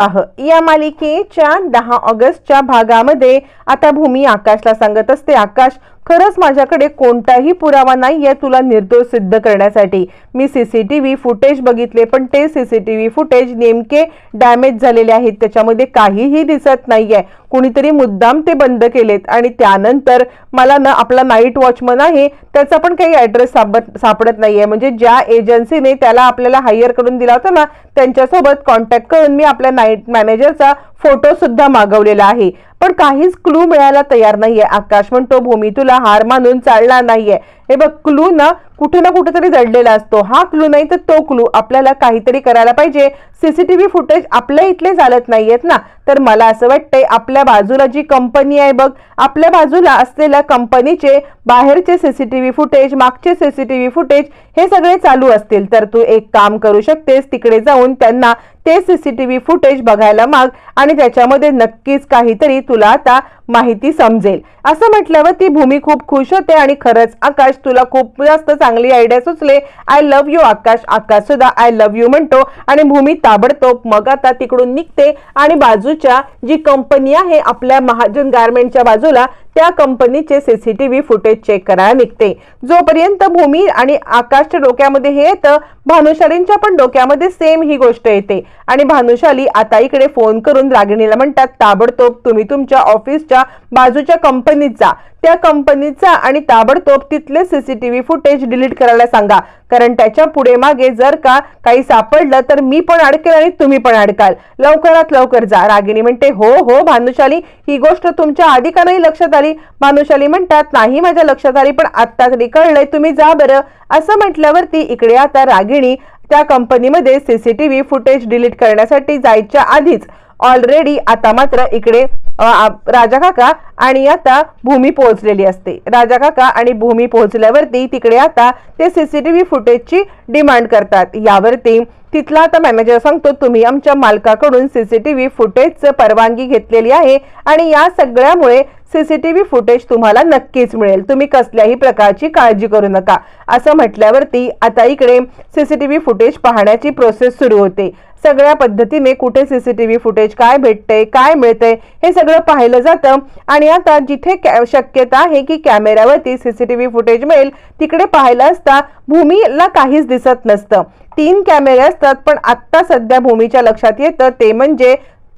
आह. या मालिकेच्या दहा ऑगस्टच्या भागामध्ये आता भूमी आकाशला सांगत असते आकाश खरंच माझ्याकडे कोणताही पुरावा नाही आहे तुला निर्दोष सिद्ध करण्यासाठी. मी सीसीटीव्ही फुटेज बघितले पण ते सीसीटीव्ही फुटेज नेमके डॅमेज झालेले आहेत. त्याच्यामध्ये काहीही दिसत नाही आहे कुणीतरी मुद्दाम ते बंद केलेत आणि त्यानंतर मला ना आपला नाईट वॉचमन आहे त्याचा पण काही ऍड्रेस सापडत सापडत आहे म्हणजे ज्या एजन्सीने त्याला आपल्याला हायर करून दिला होता ना त्यांच्यासोबत कॉन्टॅक्ट करून मी आपल्या नाईट मॅनेजरचा फोटो सुद्धा मागवलेला आहे. पण काहीच क्लू मिळायला तयार नाहीये. आकाश म्हणतो भूमी तुला हार मानून चालणार नाहीये. हे बघ क्लू ना कुठे ना कुठेतरी जडलेला असतो. हा क्लू नाही तर तो क्लू आपल्याला काहीतरी करायला पाहिजे. सीसीटीव्ही फुटेज आपल्या इथले चालत नाहीयेत ना. तर मला असं वाटतंय आपल्या बाजूला जी कंपनी आहे बघ आपल्या बाजूला असलेल्या कंपनीचे बाहेरचे सीसीटीव्ही फुटेज मागचे सीसीटीव्ही फुटेज हे सगळे चालू असतील. तर तू एक काम करू शकतेस तिकडे जाऊन त्यांना ते सीसीटीव्ही फुटेज बघायला माग आणि त्याच्यामध्ये नक्कीच काहीतरी तुला आता माहिती समजेल. असं म्हटल्यावर ती भूमी खूप खुश होते आणि खरंच आकाश तुला खूप जास्त चांगली idea सुचले. I love you Akash. Akash सुद्धा आय लव्ह यू म्हणतो आणि भूमी ताबडतोब मग आता तिकडून निघते आणि बाजूच्या जी कंपनी आहे आपल्या महाजन गारमेंटच्या बाजूला त्या कंपनीचे सीसीटीव्ही फुटेज चेक करायला निघते. जोपर्यंत भूमी आणि आकाशच्या डोक्यामध्ये हे येतं भानुशालींच्या पण डोक्यामध्ये सेम ही गोष्ट येते. आणि भानुशाली आता इकडे फोन करून रागिणीला म्हणतात ताबडतोब तुम्ही तुमच्या ऑफिसच्या बाजूच्या कंपनीत जा. त्या कंपनीचा आणि ताबडतोब तिथले सीसीटीव्ही फुटेज डिलीट करायला सांगा. कारण त्याच्या पुढे मागे जर का काही सापडलं तर मी पण अडकेल आणि तुम्ही पण अडकाल. लवकरात लवकर जा. रागिणी म्हणते हो हो भानुशाली. ही गोष्ट तुमच्या आधी का नाही लक्षात आली? भानुशाली म्हणतात नाही माझ्या लक्षात आली पण आत्ता तरी कळलंय तुम्ही जा बरं. असं म्हटल्यावरती इकडे आता रागिणी त्या कंपनीमध्ये सीसीटीव्ही फुटेज डिलीट करण्यासाठी जायच्या आधीच ऑलरेडी आता मात्र इकडे राजा काका आणि आता भूमी पोहोचलेली असते. राजा काका आणि भूमी पोहोचल्यावरती तिकडे आता ते सीसीटीव्ही फुटेजची डिमांड करतात. यावरती तिथला आता मॅनेजर सांगतो तुम्ही आमच्या मालकाकडून सीसीटीव्ही फुटेजचं परवानगी घेतलेली आहे आणि या सगळ्यामुळे सीसीटीव्ही फुटेज तुम्हाला नक्कीच मिळेल. तुम्ही कसल्याही प्रकारची काळजी करू नका. असं म्हटल्यावरती आता इकडे सीसीटीव्ही फुटेज पाहण्याची प्रोसेस सुरू होते. सगळ्या पद्धतीने कुठे सीसीटीव्ही फुटेज काय भेटते काय मिळते हे सगळं पाहिलं जातं. आणि आता जिथे कॅ- शक्यता आहे की कॅमेऱ्यावरती सीसीटीव्ही फुटेज मिळेल तिकडे पाहायला असता भूमीला काहीच दिसत नसतं. तीन कॅमेरे असतात पण आत्ता सध्या भूमीच्या लक्षात येतं ते म्हणजे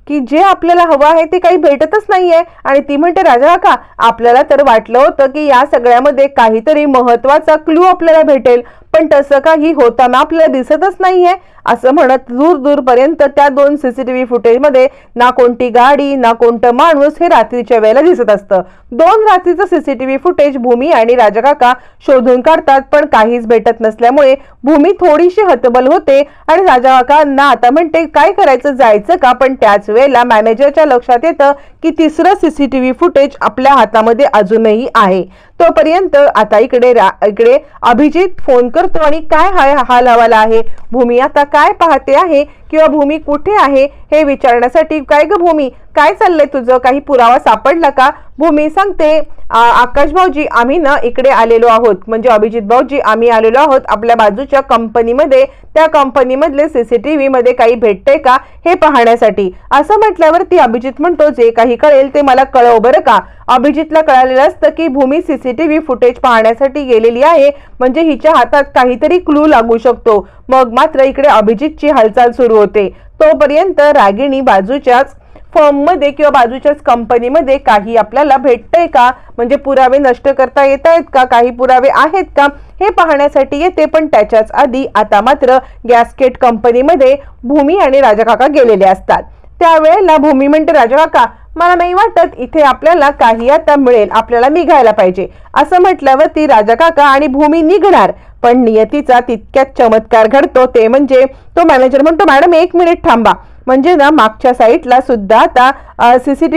की जे आपल्याला हवं आहे ते काही भेटतच नाहीये. आणि ती म्हणते राजा काका आपल्याला तर वाटलं होतं की या सगळ्यामध्ये काहीतरी महत्त्वाचा क्लू आपल्याला भेटेल. पण तसं काही होताना आपल्याला दिसतच नाहीये असं म्हणत दूर दूरपर्यंत त्या दोन सीसीटीव्ही फुटेजमध्ये ना कोणती गाडी ना कोणतं माणूस हे रात्रीच्या वेळेला दिसत असतं. दोन रात्रीचं सीसीटीव्ही फुटेज भूमी आणि राजकाका शोधून काढतात पण काहीच भेटत नसल्यामुळे भूमी थोडीशी हतबल होते आणि राजकाकांना आता म्हणते काय करायचं जायचं का? पण त्याच वेळेला मॅनेजरच्या लक्षात येतं की तिसरं सीसीटीव्ही फुटेज आपल्या हातामध्ये अजूनही आहे. तोपर्यंत आता इकडे रा- इकडे अभिजित फोन करतो आणि काय हाय हाल हवाला आहे? भूमी आता काय पाहते आहे? किंवा भूमी कुठे आहे? हे विचारण्यासाठी काय ग भूमी? काय चाललंय तुझं? काही पुरावा सापडला का? हो, भूमी सांगते आकाश भाऊजी आम्ही ना इकडे आलेलो आहोत. म्हणजे अभिजित भाऊजी आम्ही आलेलो आहोत आपल्या बाजूच्या कंपनीमध्ये. त्या कंपनीमधले सी सी टी व्हीमध्ये काही भेटते का हे पाहण्यासाठी. असं म्हटल्यावरती अभिजित म्हणतो जे काही कळेल ते मला कळव बरं का. अभिजितला कळालेलं असतं की Bhoomi C C T V footage पाहण्यासाठी गेलेली आहे. म्हणजे हिच्या हातात काहीतरी क्लू लागू शकतो. मग मात्र इकडे अभिजितची हालचाल सुरू होते. तोपर्यंत रागिणी बाजूच्याच फर्ममध्ये किंवा बाजूच्याच कंपनीमध्ये काही आपल्याला भेटतंय का? म्हणजे पुरावे नष्ट करता येत आहेत का? काही पुरावे आहेत का? हे पाहण्यासाठी येते पण त्याच्याच आधी आता मात्र गॅसकेट कंपनीमध्ये भूमी आणि राजाकाका गेलेले असतात. त्यावेळेला भूमी म्हणते राजाकाका मला नाही वाटत इथे आपल्याला काही आता मिळेल. आपल्याला निघायला पाहिजे. असं म्हटल्यावर ती राजाकाका आणि भूमी निघणार. पण नियतीचा तितक्यात चमत्कार घडतो. ते म्हणजे तो मॅनेजर म्हणतो मॅडम एक मिनिट थांबा. म्हणजे ना मागच्या साईडला सुद्धा आता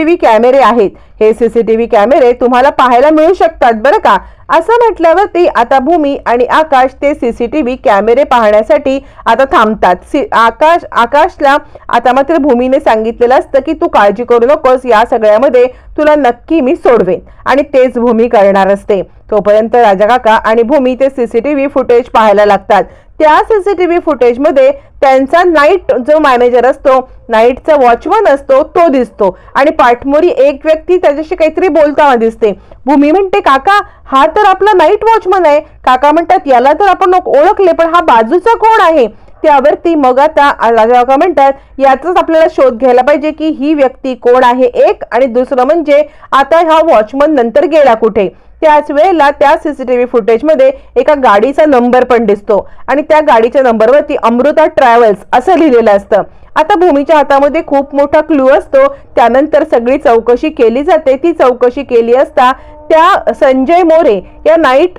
व्ही कॅमेरे आहेत. हे सी सी टी व्ही कॅमेरे तुम्हाला पाहायला मिळू शकतात बरं का? असं म्हटल्यावरती आता भूमी आणि आकाश ते सी सी टी व्ही कॅमेरे पाहण्यासाठी आता थांबतात. सी- आकाश आकाशला आता मात्र भूमीने सांगितलेलं असतं की तू काळजी करू नकोस या सगळ्यामध्ये तुला नक्की मी सोडवेन. आणि तेच भूमी करणार असते. तोपर्यंत राजा काका आणि भूमी ते सीसीटीव्ही फुटेज पाहायला लागतात. त्या सीसीटीव्ही फुटेजमध्ये त्यांचा नाईट जो मॅनेजर असतो नाईटचा वॉचमन असतो तो दिसतो. आणि पाठमोरी एक व्यक्ती त्याच्याशी काहीतरी बोलताना दिसते. भूमी म्हणते काका हा तर आपला नाईट वॉचमन आहे. काका म्हणतात याला तर आपण ओळखले पण हा बाजूचा कोण आहे? त्यावरती मग आता काका म्हणतात याचाच आपल्याला शोध घ्यायला पाहिजे की ही व्यक्ती कोण आहे एक आणि दुसरं म्हणजे आता हा वॉचमन नंतर गेला कुठे. त्याच वेळेला त्या सीसीटीव्ही फुटेजमध्ये एका गाडीचा नंबर पण दिसतो. आणि त्या गाडीच्या नंबरवरती अमृता ट्रॅव्हल्स असं लिहिलेलं असतं. आता भूमीच्या हातामध्ये खूप मोठा क्लू असतो. त्यानंतर सगळी चौकशी केली जाते. ती चौकशी केली असता त्या संजय मोरे या नाईट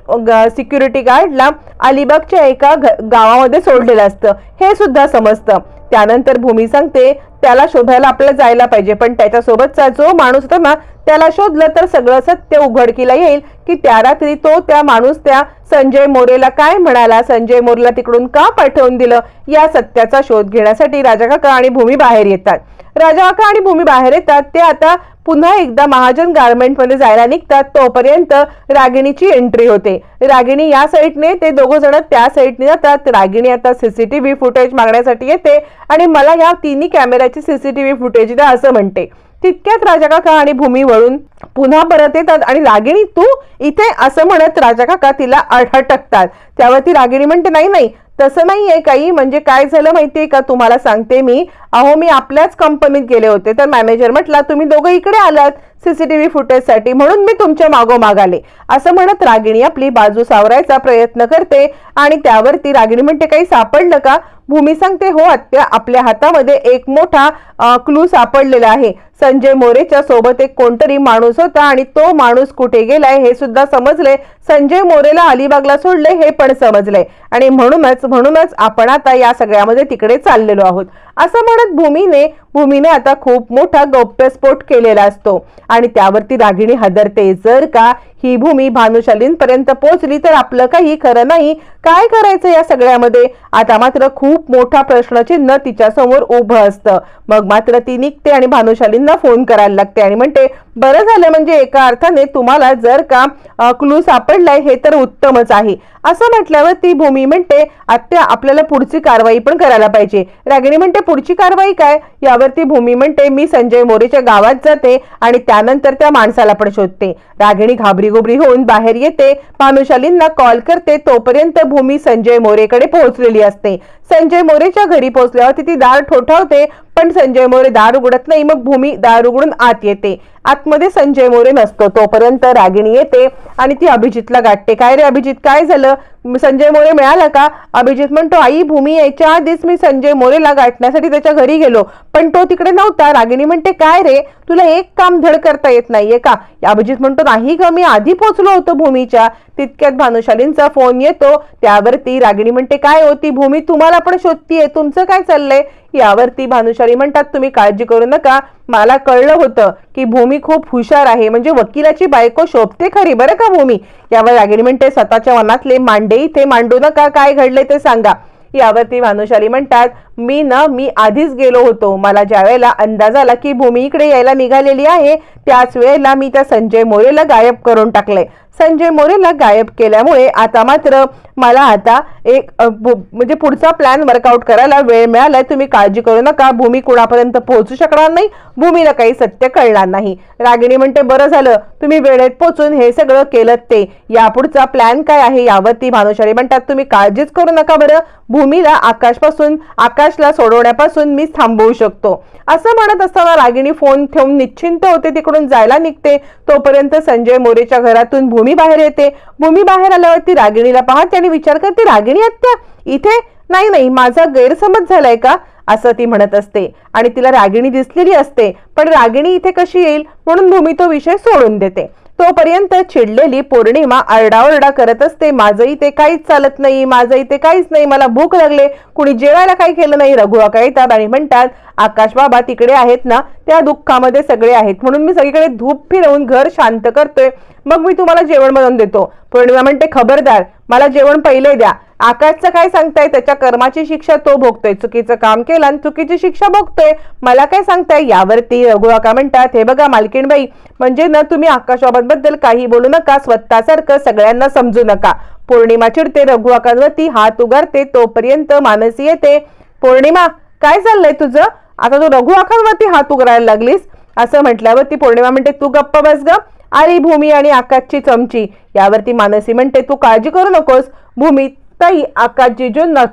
सिक्युरिटी गार्डला अलिबागच्या एका गावामध्ये सोडलेलं असतं. हे सुद्धा समजतं. त्यानंतर भूमी सांगते त्याला शोधायला आपल्याला जायला पाहिजे. पण त्याच्यासोबतचा जो माणूस होता ना त्याला शोधलं तर सगळं सत्य उघडकीला येईल. की त्या रात्री तो त्या माणूस त्या संजय मोरेला काय म्हणाला? संजय मोरेला तिकडून का पाठवून दिलं? या सत्याचा शोध घेण्यासाठी राजा काका आणि भूमी बाहेर येतात. राजा काका आणि भूमी बाहेर येतात. ते आता पुन्हा एकदा महाजन गार्मेंटमध्ये जायला निघतात. तोपर्यंत रागिणीची एंट्री होते. रागिणी या साईडने ते दोघं जण त्या साईडने जातात. रागिणी आता सीसीटीव्ही फुटेज मागण्यासाठी येते आणि मला या तिन्ही कॅमेऱ्याची सीसीटीव्ही फुटेज द्या असं म्हणते. तितक्यात राजा काका आणि भूमी वळून पुन्हा परत येतात आणि रागिणी तू इथे असं म्हणत राजा काका तिला अटकतात त्यावर ती रागिणी म्हणते नाही नाही तसं नाही आहे काही. म्हणजे काय झालं माहितीये का? तुम्हाला सांगते मी. अहो मी आपल्याच कंपनीत गेले होते. तर मॅनेजर म्हटला तुम्ही दोघं इकडे आलात सीसीटीव्ही फुटेजसाठी म्हणून मी तुमच्या मागोमाग आले. असं म्हणत रागिणी आपली बाजू सावरायचा प्रयत्न करते आणि त्यावरती रागिणी म्हणते काही सापडलं का? भूमी सांगते हो आत्या आपल्या हातामध्ये एक मोठा क्लू सापडलेला आहे. संजय मोरेच्या सोबत एक कोणतरी माणूस होता आणि तो माणूस कुठे गेलाय हे सुद्धा समजले. संजय मोरेला अलिबागला सोडले हे पण समजले. आणि म्हणूनच म्हणूनच आपण आता या सगळ्यामध्ये तिकडे चाललेलो आहोत. असं म्हणत भूमीने भूमीने आता खूप मोठा गौप्यस्फोट केलेला असतो. आणि त्यावरती रागिणी हदरते. जर का ही भूमी भानुशालींपर्यंत पोहोचली तर आपलं काही खरं नाही. काय करायचं या सगळ्यामध्ये? आता मात्र खूप मोठा प्रश्नचिन्ह तिच्या समोर उभं असतं. मग मात्र ती निघते आणि भानुशालींना फोन करायला लागते. आणि म्हणते बरं झालं म्हणजे एका अर्थाने तुम्हाला जर का क्लू सापडलाय हे तर उत्तमच आहे. असं म्हटल्यावर ती भूमी म्हणते आत्या आपल्याला पुढची कारवाई पण करायला पाहिजे. रागिणी म्हणते पुढची कारवाई काय? यावरती भूमी म्हणते मी संजय मोरेच्या गावात जाते आणि त्यानंतर त्या माणसाला पण शोधते. रागिणी घाबरी गोबरी होऊन बाहेर येते. भानुशालींना कॉल करते. तोपर्यंत भूमी संजय मोरेकडे पोहोचलेली असते. संजय मोरेच्या घरी पोहोचल्यावर ती दार ठोठावते. पण संजय मोरे दार उघडत नाही मग भूमी दार उघडून आत येते. आतमध्ये संजय मोरे नसतो. तोपर्यंत रागिणी येते आणि ती अभिजितला गाठते. काय रे अभिजित? काय झालं? संजय मोरे मिळाला का? अभिजित म्हणतो आई भूमी यायच्या आधीच मी संजय मोरेला गाठण्यासाठी त्याच्या घरी गेलो. पण तो तिकडे नव्हता. रागिणी म्हणते काय रे? तुला एक काम धड करता येत नाहीये का? अभिजित म्हणतो नाही ग मी आधी पोचलो होतो भूमीच्या. तितक्यात भानुशालींचा फोन येतो. त्यावरती रागिणी म्हणते काय होती भूमी? तुम्हाला पण शोधतीये. तुमचं काय चाललंय? यावरती भानुशाली म्हणतात तुम्ही काळजी करू नका. मला कळलं होतं की भूमी खूप हुशार आहे. म्हणजे वकिलाची बायको शोभते खरी. बरं का भूमी? यावर रागिणी म्हणते स्वतःच्या मनातले मांडे इथे मांडू नका. काय घडले ते सांगा. यावरती भानुशाली म्हणतात मी ना मी आधीच गेलो होतो. मला ज्या वेळेला अंदाज आला की भूमी इकडे यायला निघालेली आहे त्याच वेळेला मी त्या संजय मोरेला गायब करून टाकले संजय मोरेला गायब केल्यामुळे आता मात्र मला आता एक म्हणजे पुढचा प्लॅन वर्कआउट करायला वेळ मिळालाय. तुम्ही काळजी करू नका. भूमी कुणापर्यंत पोहोचू शकणार नाही. भूमीला काही सत्य कळणार नाही. रागिणी म्हणते बरं झालं. तुम्ही वेळेत पोचून हे सगळं केलं ते. यापुढचा प्लॅन काय आहे यावरती भानुशाली म्हणतात तुम्ही काळजीच करू नका बरं. भूमीला आकाशपासून आकाश आकाशला सोडवण्यापासून मी थांबवू शकतो. असं म्हणत असताना रागिणी फोन ठेवून निश्चिंत होते तिकडून जायला निघते. तोपर्यंत संजय मोरेच्या घरातून भूमी बाहेर येते. भूमी बाहेर आल्यावरती रागिणीला पाहते आणि विचार करते रागिणी आत्या इथे? नाही नाही माझा गैरसमज झालाय का? असं ती म्हणत असते. आणि तिला रागिणी दिसलेली असते पण रागिणी इथे कशी येईल? म्हणून भूमी तो विषय सोडून देते. तोपर्यंत चिडलेली पौर्णिमा आरडाओरडा करत असते. माझं इथे काहीच चालत नाही माझं इथे काहीच नाही मला भूक लागले. कुणी जेवायला काही केलं नाही. रघुवाका येतात आणि म्हणतात आकाश बाबा तिकडे आहेत ना त्या दुःखामध्ये सगळे आहेत. म्हणून मी सगळीकडे धूप फिरवून घर शांत करतोय. मग मी तुम्हाला जेवण बनवून देतो. पौर्णिमा म्हणते खबरदार मला जेवण पहिले द्या. आकाशचं काय सांगताय? त्याच्या कर्माची शिक्षा तो भोगतोय. चुकीचं काम केलं आणि चुकीची शिक्षा भोगतोय. मला काय सांगताय? यावरती रघु काका म्हणतात हे बघा मालकीणबाई म्हणजे ना तुम्ही आकाशबाबत काही बोलू नका स्वतःसारखं सगळ्यांना समजू नका. पौर्णिमा चिडते रघुआकांवरती हात उगारते तोपर्यंत मानसी येते. पौर्णिमा काय चाललंय तुझं? आता तू रघुआकांवरती हात उगारायला लागलीस. असं म्हटल्यावरती पौर्णिमा म्हणते तू गप्प बस ग. अरे भूमी आणि आकाशची चमची. यावरती मानसी म्हणते तू काळजी करू नकोस. भूमी ताई आकाशजीजूंना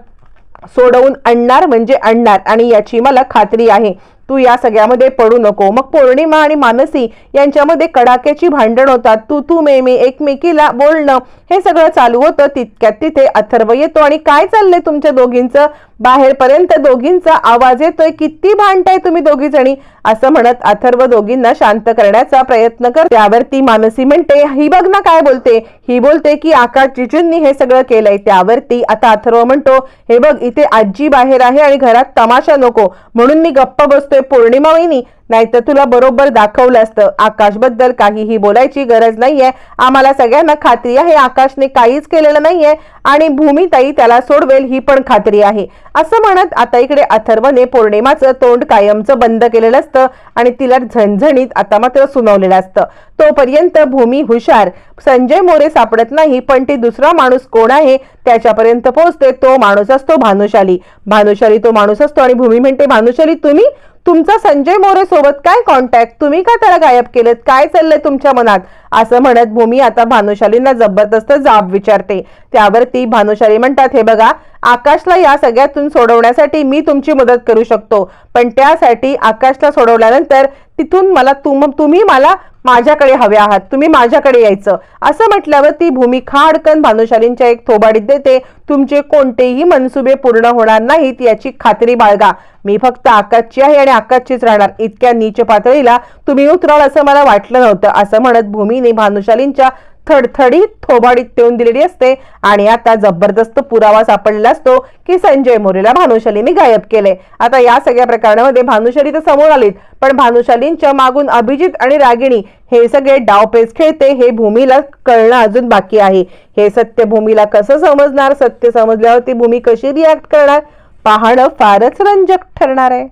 सोडवून आणणार म्हणजे आणणार. आणि याची मला खात्री आहे. तू या सगळ्यामध्ये पडू नको. मग पौर्णिमा आणि मानसी यांच्यामध्ये कडाक्याची भांडण होतात. तू तू मे मे एकमेकीला बोलणं हे सगळं चालू होतं. तितक्यात तिथे अथर्व येतो. आणि काय चाललंय तुमच्या दोघींचं? बाहेरपर्यंत दोघींचा आवाज येतोय. किती भांडताय तुम्ही दोघी जणी असं म्हणत अथर्व दोघींना शांत करण्याचा प्रयत्न कर त्यावरती मानसी म्हणते ही बघ ना काय बोलते. ही बोलते की आकाश जिजूंनी हे सगळं केलंय. त्यावरती आता अथर्व म्हणतो हे बघ इथे आजी बाहेर आहे आणि घरात तमाशा नको. म्हणून मी गप्प बसतोय पौर्णिमा वहिनी. नाहीतर तुला बरोबर दाखवलं असतं. आकाशबद्दल काहीही बोलायची गरज नाहीये. आम्हाला सगळ्यांना खात्री आहे आकाशने काहीच केलेलं नाहीये आणि भूमिताई त्याला सोडवेल ही पण खात्री आहे. असं म्हणत आता इकडे अथर्वने पौर्णिमाचं तोंड कायमचं बंद केलेलं असतं आणि तिला झणझणीत आता मात्र सुनावलेलं असतं. तोपर्यंत भूमी हुशार. संजय मोरे सापडत नाही पण ती दुसरा माणूस कोण आहे? त्याच्यापर्यंत पोहोचते. तो माणूस असतो भानुशाली. भानुशाली तो माणूस असतो आणि भूमी म्हणते भानुशाली तुम्ही तुमचा संजय मोरे सोबत काय कॉन्टॅक्ट तुम्ही का त्याला गायब केलेत? काय चाललंय तुमच्या मनात? असं म्हणत भूमी आता भानुशालींना जबरदस्त जाब विचारते. त्यावर ती भानुशाली म्हणतात हे बघा आकाशला या सगळ्यातून सोडवण्यासाठी मी तुमची मदत करू शकतो. पण त्यासाठी आकाशला सोडवल्यानंतर तिथून मला तुम तुम्ही मला माझ्याकडे हवे आहात तुम्ही माझ्याकडे यायचं. असं म्हटल्यावर ती भूमी खाडकन भानुशालींच्या एक थोबाडीत देते तुमचे कोणतेही मनसुबे पूर्ण होणार नाहीत याची खात्री बाळगा. मी फक्त आकाशची आहे आणि आकाशचीच राहणार. इतक्या नीच पातळीला तुम्ही उतराल असं मला वाटलं नव्हतं असं म्हणत भूमीने भानुशालींच्या थडथडीत थोबाडीत ठेवून दिलेली असते आणि आता जबरदस्त पुरावा सापडलेला असतो की संजय मोरेला भानुशालीने गायब केले. आता या सगळ्या प्रकरणामध्ये भानुशाली तर समोर आलीत पण भानुशालींच्या मागून अभिजित आणि रागिणी हे सगळे डावपेच खेळते हे भूमीला कळणं अजून बाकी आहे. हे सत्य भूमीला कसं समजणार? सत्य समजल्यावर ती भूमी कशी रिॲक्ट करणार? पाहणं फारच रंजक ठरणार आहे.